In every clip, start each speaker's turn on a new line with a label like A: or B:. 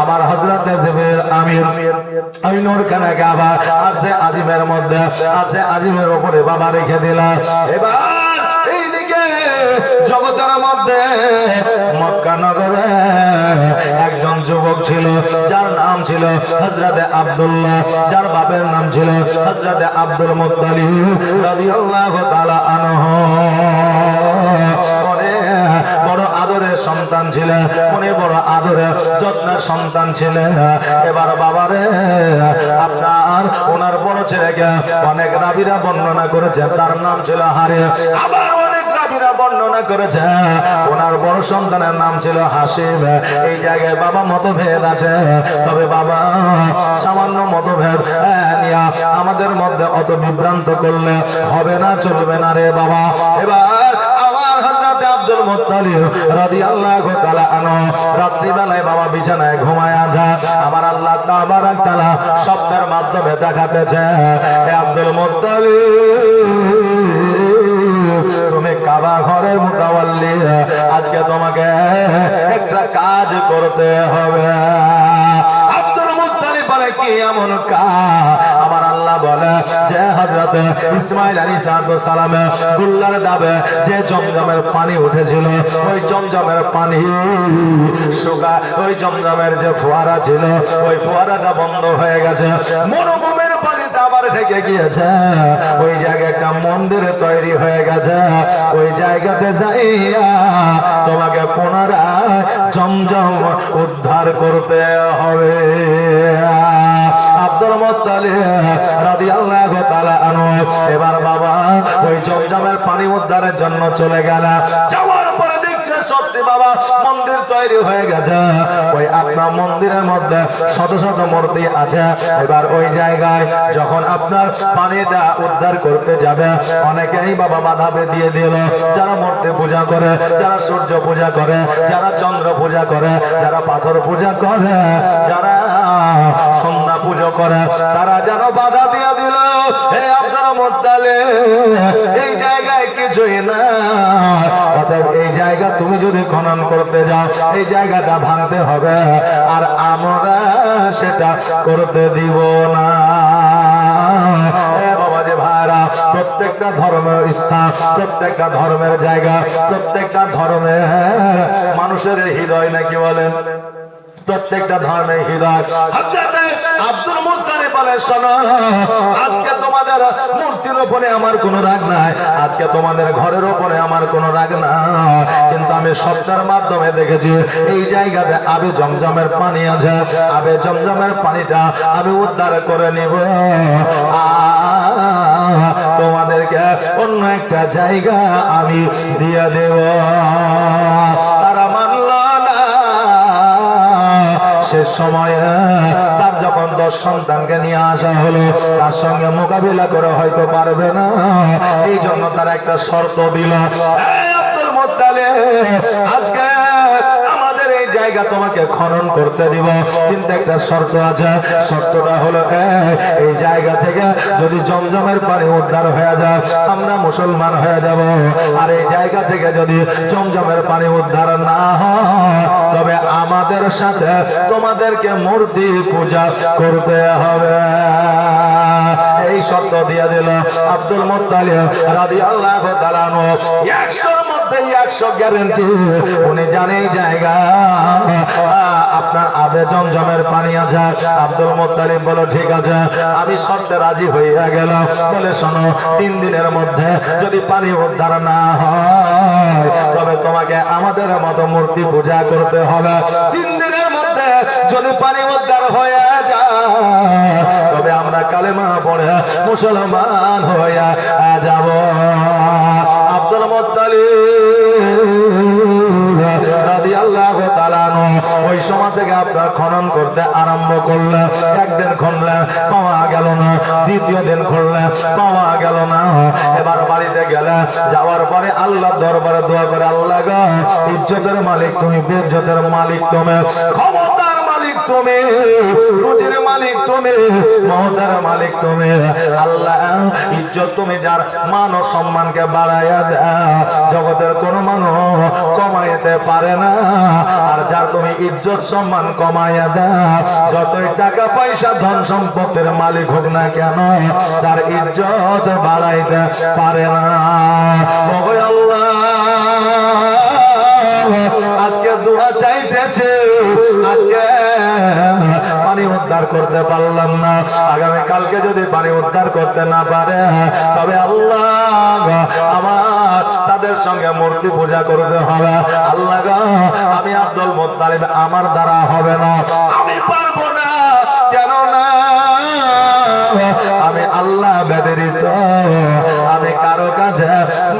A: আমার জিবরিল আমির ওই আবার আছে আজিমের মধ্যে আছে আজিমের উপরে বাবা রেখে দিলাম এবার জগতের মধ্যে একজন যুবক ছিল, যার নাম ছিল হজরতে আব্দুল্লাহ, যার বাপের নাম ছিল হজরতে আব্দুল মুত্তালিব রাদিয়াল্লাহু তাআলা আনহু। উনি বড় আদরের সন্তান ছিলেন উনি বড় আদরের, যত্নের সন্তান ছিলেন এবার বাবারে, আপনার ওনার বড় ছেলেকে অনেক রাবিরা বর্ণনা করেছেন তার নাম ছিল হারে। আবার অনেক রাবিরা বর্ণনা করেছে, ওনার বড় সন্তানের নাম ছিল হাসিম। এই জায়গায় বাবা মতভেদ আছে, তবে বাবা সামান্য মতভেদ নিয়া আমাদের মধ্যে অত বিভ্রান্ত করলে হবে না, চলবে না রে বাবা। এবার আব্দুল মুত্তালিব রাদিয়াল্লাহু তাআলা আনহু। রাত্রি বাবা বিছানায় ঘুমায় যা। আমার আল্লাহ তাবারাক তাআলা মাধ্যমে দেখাতেছে, হে আব্দুল মুত্তালিব, তুমি কাবা ঘরের মুতাওয়াল্লি আজকে তোমাকে একটা কাজ করতে হবে। আব্দুল মুত্তালিব বলে, কি এমন কাজ? আল্লাহ বলে যে হযরত ইসমাইল আলাইহিস গুল্লার ডাবে যে জমজমের পানি উঠেছিল, ওই জমজমের পানি শুকা ওই জমজমের যে ফোয়ারা ছিল, ওই ফোয়ারাটা বন্ধ হয়ে গেছে। আবার ঢেকে গিয়েছে। ওই জায়গায় একটা মন্দির তৈরি হয়ে গেছে। ওই জায়গাতে যাইয়া তোমাকে পুনরায় জমজম উদ্ধার করতে হবে। আব্দুল মুত্তালিব এবার বাবা ওই জমজমের পানি উদ্ধারের জন্য চলে গেল। বাবা, মন্দির তৈরি হয়ে গেছে। ওই আপনার মন্দিরের মধ্যে শত শত মূর্তি আছে। এবার ওই জায়গায় যখন আপনার পানিটা উদ্ধার করতে যাবে, অনেকেই বাবা বাধা দিয়ে দিল। যারা মূর্তি পূজা করে, যারা সূর্য পূজা করে, যারা চন্দ্র পূজা করে, যারা পাথর পূজা করে, যারা সন্ধ্যা পুজো করে, তারা যেন বাধা দিয়ে দিল, হে আব্দুল মুত্তালে এই জায়গায় কিছুই না। অতএব এই জায়গা তুমি যদি খনন করতে যাও এই জায়গাটা ভাঙতে হবে। আর আমরা সেটা করতে দিব না। প্রত্যেকটা ধর্মের স্থান, প্রত্যেকটা ধর্মের জায়গা, প্রত্যেকটা ধর্মের মানুষের হৃদয় নাকি বলেন? প্রত্যেকটা ধর্মের হৃদয়। আব্দুল আজকে তোমাদের মূর্তির আমার রাগ নাই। আজকে তোমাদের ঘরের উপরে আমার কোনো রাগ নাই। কিন্তু আমি শব্দের মাধ্যমে দেখেছি, এই জায়গাতে আবে জমজমের পানি আছে। আবে জমজমের পানিটা আমি উদ্ধার করে নিব। তোমাদেরকে অন্য একটা জায়গা আমি দিয়ে দেব। তারা মানল না। শেষ সময়ে সন্তানকে নিয়ে আসা হলো তার সঙ্গে মোকাবিলা করে হয়তো পারবে না। এই জন্য তার একটা শর্ত দিল আব্দুল আজকে আমাদের এই জায়গা তোমাকে খনন করতে দিব। কিন্তু একটা শর্ত আছে, শর্তটা হলো এই জায়গা থেকে যদি জমজমের পানি উদ্ধার হয়ে যায়, আমরা মুসলমান হয়ে যাব। আর এই জায়গা থেকে যদি জমজমের পানি উদ্ধার না হয় তবে আমাদের সাথে। তোমাদেরকে মূর্তি পূজা করতে হবে। এই শর্ত দিয়ে দিল আব্দুল মুত্তালিব রাজি আল্লাহ একশো 100 মধ্যে 100 গ্যারান্টি উনি জানে জায়গা। আপনার আবে জমজমের পানি আছে। আব্দুল মুত্তালিব বলো, ঠিক আছে, আমি শর্তে রাজি হইয়া গেলাম। বলে, শোনো, তিন দিনের মধ্যে যদি পানি উদ্ধার না হয়, তবে তোমাকে আমাদের মতো মূর্তি পূজা করতে হবে। তিন দিনের মধ্যে যদি পানি উদ্ধার হয়ে যায়, তবে আমরা কালেমা পড়ে মুসলমান হইয়া যাব। সময় থেকে আপনার খনন করতে আরম্ভ করলে, একদিন খুনলেন পাওয়া গেল না, দ্বিতীয় দিন খুললেন পাওয়া গেল না। এবার বাড়িতে গেলে, যাওয়ার পরে আল্লাহ দরবারে দোয়া করে, আল্লাহ গো, ইজ্জতের মালিক তুমি, বেজ্জতের মালিক তুমি মালিক তুমি, রুজির মালিক তুমি, মহতার মালিক তুমি। আল্লাহ, ইজ্জত তুমি যার, মান সম্মানকে বাড়াইয়া জগতের কোন মানুষ কমাইতে পারে না, আর যার তুমি ইজ্জত, সম্মান কমাইয়া দাও যতই টাকা, পয়সা, ধন সম্পত্তির মালিক হোক না কেন, তার ইজ্জত বাড়াইতে পারে না। কালকে যদি পানি উদ্ধার করতে না পারে, তবে আল্লাহ আমার তাদের সঙ্গে মূর্তি পূজা করতে হবে। আল্লাহ আমি আব্দুল মোত্তালিব, আমার দ্বারা হবে না। আমি পারব না কেন না আমি আল্লাহ বেদরিত আমি কারও কাছে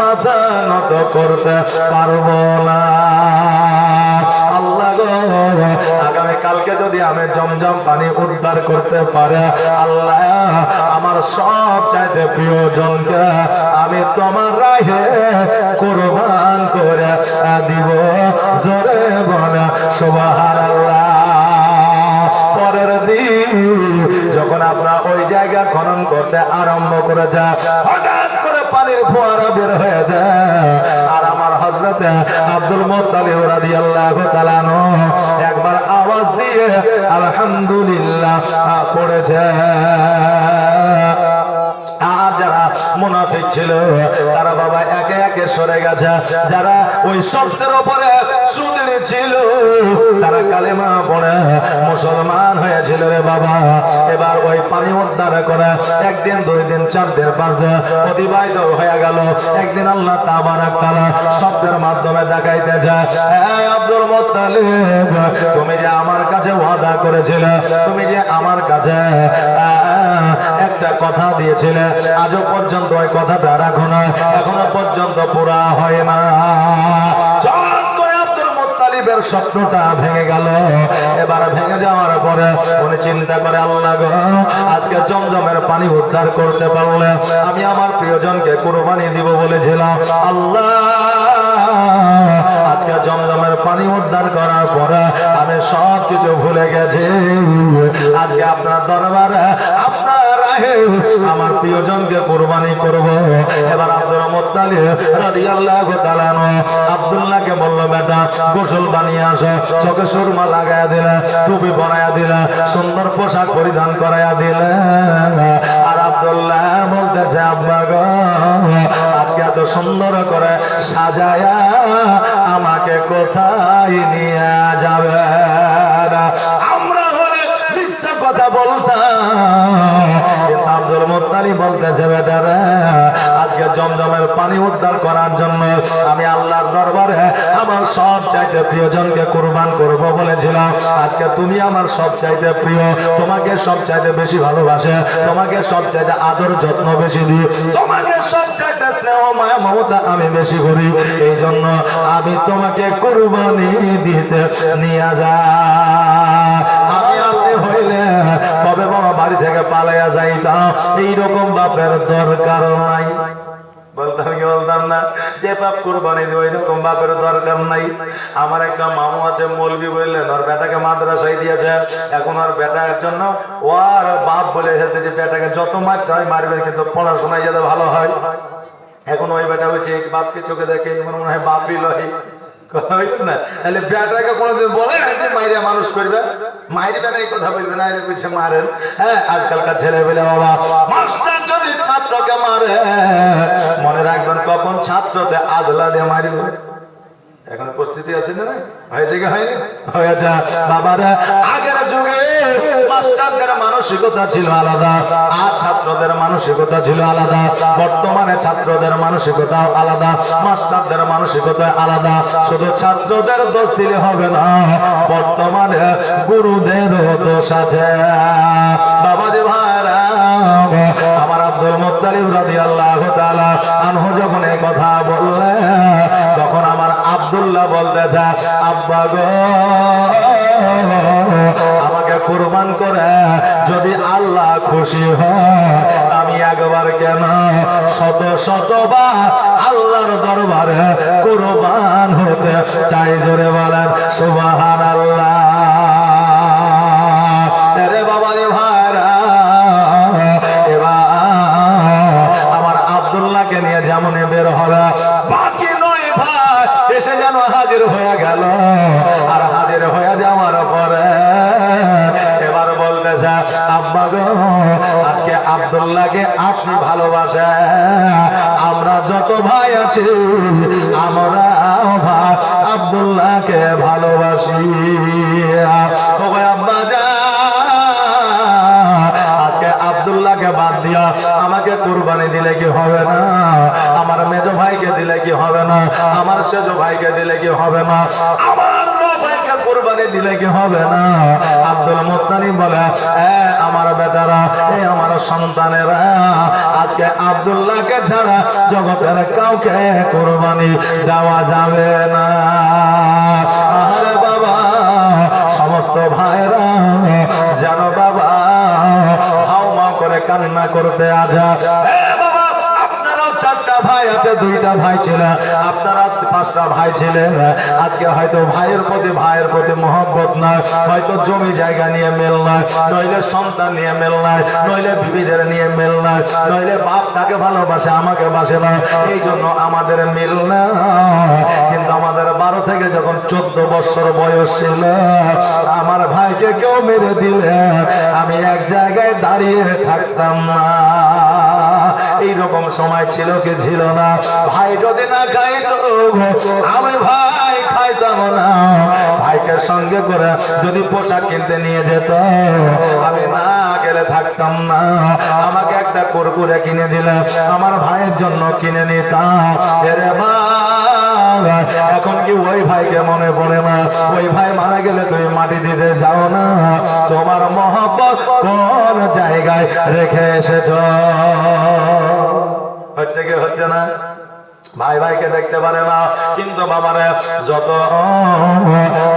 A: মাথা নত করতে পারব না। আল্লাহ গো আগামী কালকে যদি আমি জমজম পানি উদ্ধার করতে পারে, আল্লাহ সব চাইতে প্রিয় প্রিয়জনকে আমি তোমার রাহে কোরবান করে দিব। জোরে বনা সুবহান পরের দিন যখন আপনার ওই জায়গা খনন করতে আরম্ভ করে যা, হঠাৎ করে পানির ফোয়ারা বের হয়ে যায়। আব্দুল মুত্তালিব রাদিয়াল্লাহু তাআলা একবার আওয়াজ দিয়ে আলহামদুলিল্লাহ পড়েছে। আর যারা মুনাফিক ছিল, তারা বাবা একে একে সরে গেছে। যারা ওই শর্তের উপরে সুদিনে ছিল কালেমা পড়ে, মুসলমান হয়েছিল রে বাবা। এবার ওই পানি উদ্ধার করে একদিন দুই দিন চার দিন পাঁচ দিন অতিবাহিত হয়ে গেল। একদিন আল্লাহ শব্দের মাধ্যমে দেখাইতে যায় আব্দুল মুত্তালিব, তুমি যে আমার কাছে ওয়াদা করেছিলে, তুমি যে আমার কাছে একটা কথা দিয়েছিলে, আজও পর্যন্ত ওই কথাটা রাখো না। এখনও পর্যন্ত পুরা হয় না। আব্দুল মুত্তালিবের স্বপ্নটা ভেঙে গেল। এবার ভেঙে যাওয়ার পরে উনি চিন্তা করে, আল্লাহ গো, আজকে জমজমের পানি উদ্ধার করতে পারলে আমি আমার প্রিয়জনকে কুরবানি দিব বলেছিলাম। আল্লাহ, আজকে জমজমের পানি উদ্ধার করার পরে আমি সব কিছু ভুলে গেছি। আজকে আপনার দরবারে আমার প্রিয়জনকে কোরবানি করব। এবার আব্দুল মুত্তালিব রাদিয়াল্লাহু তাআলা আব্দুল্লাহকে বলল, বেটা, গোসল বানিয়ে আসো। চোখে সুরমা লাগায়া দিলে, টুপি পরায়া দিলে, সুন্দর পোশাক পরিধান করায়া দিলে। আর আব্দুল্লাহ বলতেছে, আব্বা গো, আজকে এত সুন্দর করে সাজায়া আমাকে কোথায় নিয়ে যাবে? আমরা হলে মিথ্যা কথা বলতাম। আব্দুল মুত্তালিব বলতেছে, বেটারা, আজকে জমজমের পানি উদ্ধার করার জন্য আমি আল্লাহর দরবারে আমার সব চাইতে প্রিয়জনকে কুরবান করব বলেছিলাম আজকে তুমি আমার সব চাইতে প্রিয়, তোমাকে সব চাইতে বেশি ভালোবাসে, তোমাকে সব চাইতে আদর যত্ন বেশি দিই, তোমাকে সব চাইতে স্নেহ, মায়া, মমতা আমি বেশি করি। এই জন্য আমি তোমাকে কুরবানি দিতে নিয়ে যা। আমি আপনি হইলে তবে বাবা বাড়ি থেকে পালাইয়া যাইতাম? এইরকম বাপের দরকার নাই। বলতাম কি, বলতাম না? যে বাপ নাই। আমার একটা মামু আছে বললেন বেটাকে দিয়েছে। এখন বেটার জন্য বাপ যে, বেটাকে যত মারতে হয় কিন্তু পড়াশোনায় যাতে ভালো হয়। এখন ওই বেটা বলছে বাপকে চোখে দেখে মনে হয় বাপই লয়। বেটাকে কোনোদিন বলে মাইরে মানুষ করবে কথা বলবে না? হ্যাঁ আজকালকার ছেলে ছাত্রকে মারে, মনে রাখবেন কখন ছাত্রতে আদলা দিয়ে মারিবে? এখন উপস্থিতি আছে না হয়নি? বাবারা, আগের যুগে ছাত্রদের মানসিকতা আলাদা মাস্টারদের মানসিকতা আলাদা। শুধু ছাত্রদের দোষ দিলে হবে না, বর্তমানে গুরুদেরও দোষ আছে। বাবাজি ভাইরা, আমার আব্দুল মুত্তালিব রাদিয়াল্লাহু তাআলা আনহু যখন এই কথা আব্দুল্লাহ বলতেছে, আব্বা গো, আমাকে কুরবান করে যদি আল্লাহ খুশি হয়, আমি একবার কেন শত শত বা আল্লাহর দরবারে কুরবান হতে চাই? জোরে বলেন সুবহান আল্লাহ দিলে কি হবে না? আমার মেজ ভাইকে দিলে কি হবে না? আমার সেজ ভাইকে দিলে কি হবে না? আমার জগতের কাউকে কুরবানি দেওয়া যাবে না। আরে বাবা, সমস্ত ভাইরা যেন বাবা হাও করে কান্না করতে আজা আছে দুইটা ভাই ছিল। আপনারা পাঁচটা ভাই ছিলেন। আজকে হয়তো ভাইয়ের প্রতি ভাইয়ের প্রতি মহব্বত নাই হয়তো জমি জায়গা নিয়ে মেল নাই নইলে সন্তান নিয়ে মেল নাই নইলে বিবিদের নিয়ে মেল নাই নইলে বাপ তাকে ভালোবাসে, আমাকে বাসে না, এই জন্য আমাদের মিল না। কিন্তু আমাদের বারো থেকে যখন চোদ্দ বছর বয়স ছিল, আমার ভাইকে কেউ মেরে দিলে, আমি এক জায়গায় দাঁড়িয়ে থাকতাম না। এইরকম সময় ছিল কি ছিল না? ভাই যদি না খাইতো আমি ভাই খাইতাম না। ভাইকে সঙ্গে করে যদি পোশাক কিনতে নিয়ে যেত, আমি না গেলে থাকতাম না। আমাকে একটা কুরকুরে কিনে দিলে, আমার ভাইয়ের জন্য কিনে নিতাম। এরে ভাই এখন কি ওই ভাইকে মনে পড়ে না? ওই ভাই মারা গেলে তুমি মাটি দিতে যাও না? তোমার মহব্বত কোন জায়গায় রেখে এসেছ? হচ্ছে কি হচ্ছে না? ভাই ভাইকে দেখতে পারে না। কিন্তু বাবারে, যত,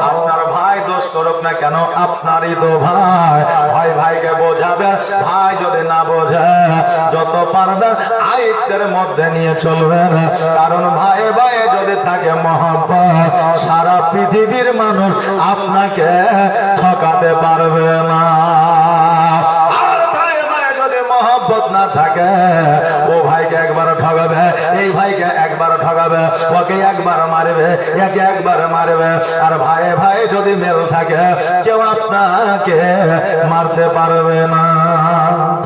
A: আপনার ভাই দোষ করুক না কেন, আপনারই তো ভাই। ভাই ভাইকে বোঝাবে, ভাই যদি না বোঝে, যত পারবেন আয়ত্তের মধ্যে নিয়ে চলবেন কারণ ভাই ভাই যদি থাকে মহব্বত, সারা পৃথিবীর মানুষ আপনাকে ঠকাতে পারবে না থাকে, ও ভাইকে একবার ঠকাবে, এই ভাইকে একবার ঠকাবে ওকে একবার মারবে, একে একবার মারবে। আর ভাই ভাই যদি মেল থাকে, কেউ আপনাকে মারতে পারবে না।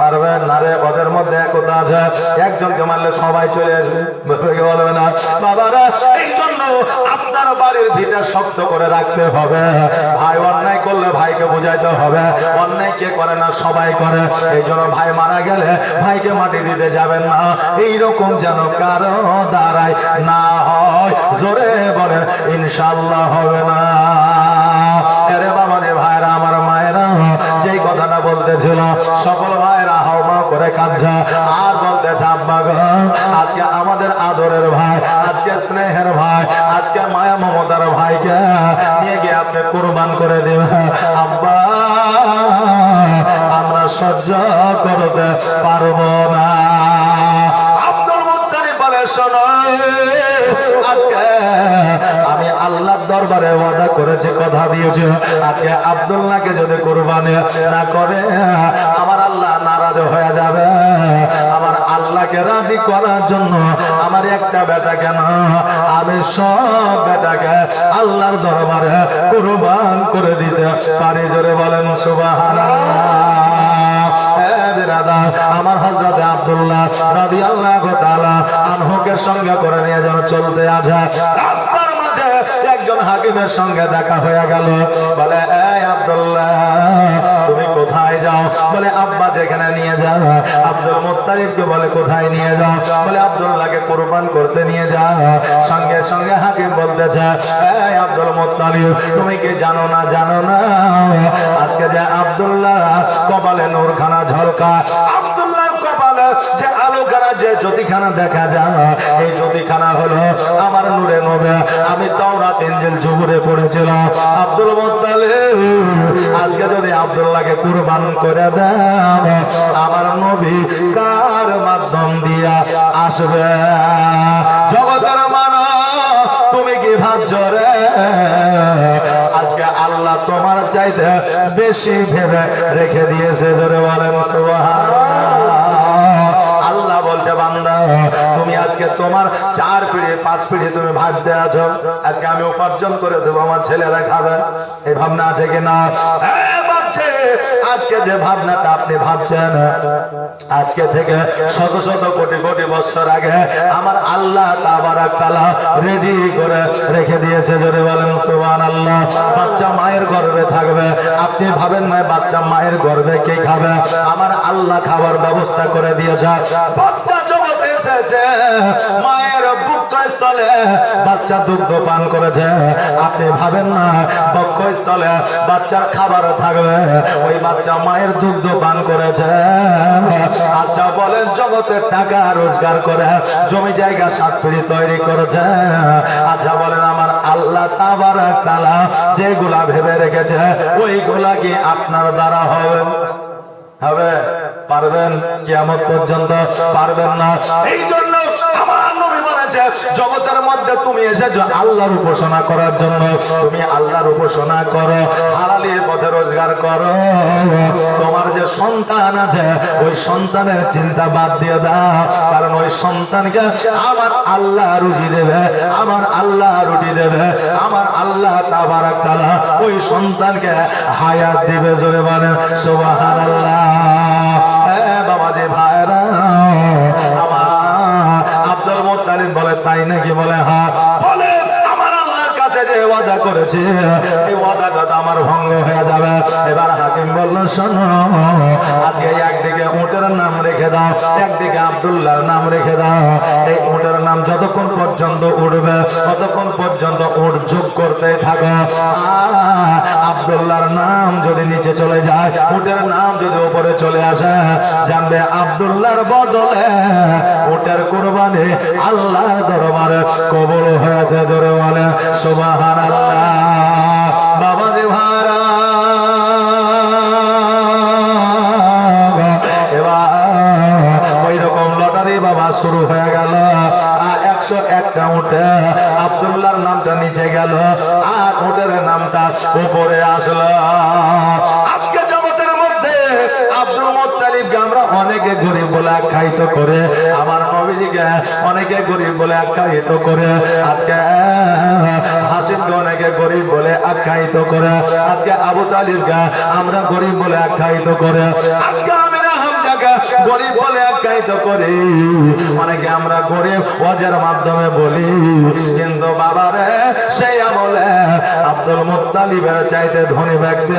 A: পারবে না রে, ওদের মধ্যে একতা আছে। একজনকে মারলে সবাই চলে আসবে। বলবে না, বাবারা এই জন্য আপনার বাড়ির ভিটা শক্ত করে রাখতে হবে। ভাই অন্যায় করলে ভাইকে বুঝাইতে হবে। অন্যায় কে করে না সবাই করে। এই জন্য ভাই মারা গেলে ভাইকে মাটি দিতে যাবেন না। এইরকম যেন কারও দাঁড়ায় না হয়। জোরে বলেন ইনশাল্লাহ হবে না। আরে বাবা রে ভাইরা, আমার মায়েরা, যেই কথাটা বলতেছিল, সকল আদরের ভাই, আজকে স্নেহের ভাই, আজকে মায়া মমতার ভাইকে নিয়ে গিয়ে আপনি কোরবান করে দেবেন। আব্বা, আমরা সহ্য করতে পারব না। আমি আল্লাহর দরবারে ওয়াদা করেছি, কথা দিয়েছি। আজকে আব্দুল্লাহকে যদি কোরবানি না করে, আমার আল্লাহ নারাজ হয়ে যাবে। আল্লাহকে রাজি করার জন্য আমার একটা বেটা কেন আমি সব বেটাকে আল্লাহর দরবারে কোরবান করে দিতে পারি। জোরে বলেন, সুবহানাল্লাহ। আমার আল্লাহ সঙ্গে করে নিয়ে যেন একজন হাকিমের সঙ্গে দেখা হয়ে গেল। বলে, এই আব্দুল্লাহ যাও, বলে, আব্বা যেখানে নিয়ে যাও আব্দুল মোত্তারিফকে বলে, কোথায় নিয়ে যাও? বলে, আব্দুল্লাহকে কোরবান করতে নিয়ে যাও সঙ্গে সঙ্গে হাকিম বলতেছে, এই আব্দুল মোত্তারিফ তুমি কি জানো না জানো না? আজকে যে আব্দুল্লাহ কপালে নূরখানা ঝলকা আলোখানা যে জ্যোতিখানা দেখা যায় এই জ্যোতিখানা হলো আমার নূরে নবে। আমি তাওরাত ইনজিল জুবুরে পড়েছিলাম। আব্দুল মুত্তালিব, আজকে যদি আব্দুল্লাহকে কুরবান করে দেন, আমার নবী কার মাধ্যম দিয়া আসবে? জগতের মানব তুমি কি ভাবছ রে? আজকে আল্লাহ তোমার চাইতে বেশি ভেবে রেখে দিয়েছে ধরে বলেন সুবহানাল্লাহ। আল্লাহ তুমি আজকে তোমার চার পিড়ি পাঁচ পিড়ি তুমি ভাবতে আছো। আজকে আমি উপার্জন করে দেবো আমার ছেলেরা খাবে। এই ভাবনা আছে হ্যাঁ, ভাবছে আজকে যে ভাবনাটা আপনি ভাবছেন আজকে থেকে শত শত কোটি কোটি বছর আগে আমার আল্লাহ রেডি করে রেখে দিয়েছে যদি বলেন সুবহানাল্লাহ। বাচ্চা মায়ের গর্ভে থাকবে। আপনি ভাবেন না বাচ্চা মায়ের গর্ভে কে খাবে? আমার আল্লাহ খাবার ব্যবস্থা করে দিয়েছে। বাচ্চা এসেছে। মায়ের বুকস্থলে বাচ্চা দুগ্ধ পান করেছে। আপনি ভাবেন না, বক্ষস্থলে বাচ্চার খাবার থাকবে। ওই বাচ্চা মায়ের দুগ্ধ পান করেছে। আচ্ছা বলেন জগতের টাকা রোজগার করে জমি জায়গা সাত পিড়ি তৈরি করেছে। আচ্ছা বলেন, আমার আল্লাহ তাবার তালা যেগুলা ভেবে রেখেছে, ওইগুলা কি আপনার দ্বারা হবে? হবে। পারবেন? কিয়ামত পর্যন্ত পারবেন না। এই জন্য আমার নবী বলেছে, জগতের মধ্যে তুমি এসেছ আল্লাহর উপাসনা করার জন্য। তুমি আল্লাহর উপাসনা করো, হালালি পথে রোজগার করো। তোমার যে সন্তান আছে, ওই সন্তানের চিন্তা বাদ দিয়ে দাও। কারণ ওই সন্তানকে আমার আল্লাহ রুজি দেবে, আমার আল্লাহ রুটি দেবে, আমার আল্লাহ তাআলা ওই সন্তানকে হায়াত দিবে, জোরে বলেন, সুবহানাল্লাহ। করেছে। এই ওয়াদাটা তো আমার ভঙ্গ হয়ে যাবে। এবার হাকিম বলল শোনো আজকে একদিকে উটের নাম রেখে দাও একদিকে আব্দুল্লাহর নাম রেখে দাও। এই উটের নাম যতক্ষণ পর্যন্ত উঠবে ততক্ষণ পর্যন্ত উট যোগ করতে থাকো। আহ, আব্দুল্লাহর নাম যদি নিচে চলে যায় উটের নাম যদি উপরে চলে আসে জানবে আব্দুল্লাহর বদলে উটের কুরবানি আল্লাহর দরবারে কবুল হয়েছে জোরে বলে। সুবহানাল্লাহ। গেল, আর উটের নামটা উপরে আসলো। আজকে জগতের মধ্যে আব্দুল মোত্তালিবকে আমরা অনেকে গরিব বলে আখ্যায়িত করে, আমার নবীজিকে অনেকে গরিব বলে আখ্যায়িত করে, আজকে হাসিমকে অনেকে গরিব বলে আখ্যায়িত করে, আজকে আবু তালিবকে আমরা গরিব বলে আখ্যায়িত করে, আজকে গরিব বলে আখ্যায়িত করি। অনেকে আমরা গরিব অজের মাধ্যমে বলি। কিন্তু বাবারে সেই আমলে আব্দুল মুতালিবের চাইতে ধনী ব্যক্তি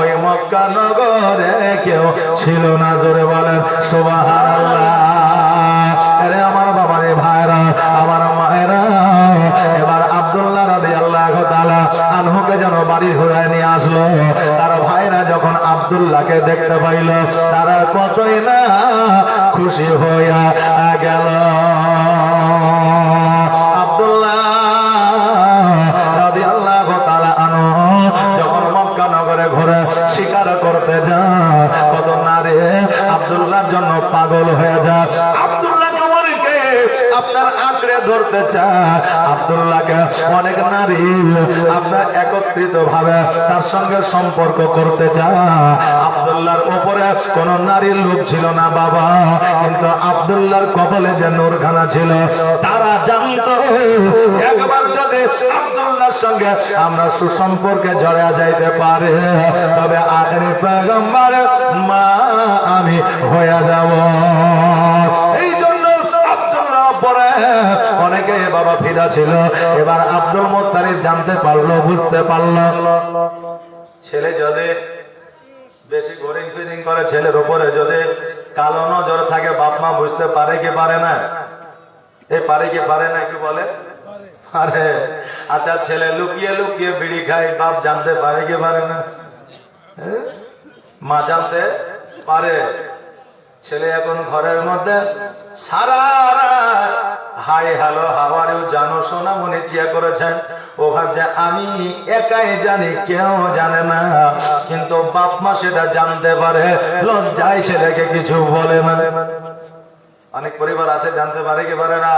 A: ওই মক্কা নগরে কেউ ছিল না, জোরে বলেন, সুবহানাল্লাহ। আরে আব্দুল্লাহকে দেখতে পাইল, তারা কতই না খুশি হইয়া গেল। করতে যা কত নারী আব্দুল্লাহর জন্য পাগল হয়ে অনেকে আপনার আঁকড়ে ধরতে চায়। আব্দুল্লাহকে অনেক নারী আপনার একত্রিত ভাবে তার সঙ্গে সম্পর্ক করতে চায়। আব্দুল্লাহর উপরে কোন নারীর লোভ ছিল না বাবা। কিন্তু আব্দুল্লাহর কপালে যে নূরখানা ছিল, তারা জানতো, একবার যদি আব্দুল্লাহর সঙ্গে আমরা সুসম্পর্কে জড়া যাইতে পারে, তবে আখেরি পেগম্বর মা আমি হয়ে যাব। এই অনেকে বাবা ফিদা ছিল। এবার আব্দুল মোত্তারিব জানতে পারল, বুঝতে পারল। ছেলে যদি বেশি গরিব ফিডিং করে ছেলের উপরে, যদি কালো নজর থাকে, বাপ মা বুঝতে পারে কি পারে না? এ পারে কি পারে না কি বলে আরে আচ্ছা ছেলে লুকিয়ে লুকিয়ে বিড়ি খায়, বাপ জানতে পারে কি পারে না? মা জানতে পারে। ছেলে এখন ঘরের মধ্যে, সারা হাই হ্যালো হাওয়ারেও জানো সোনা মনে টিয়া করেছেন। ও ভাবছে, আমি একাই জানি, কেউ জানে না। কিন্তু বাপ মা সেটা জানতে পারে, লজ্জায় ছেলেকে কিছু বলে না। অনেক পরিবার আছে, জানতে পারে কি পারে না?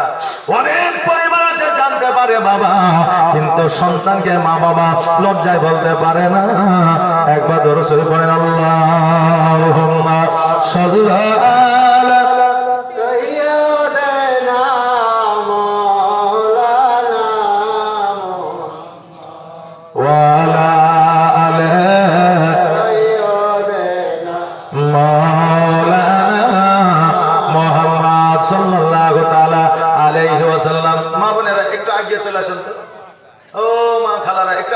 A: অনেক পরিবার আছে জানতে পারে বাবা। কিন্তু সন্তানকে মা বাবা লজ্জায় বলতে পারে না। একবার ধরে শুরু করেন আল্লাহ সাল্লাল্লাহু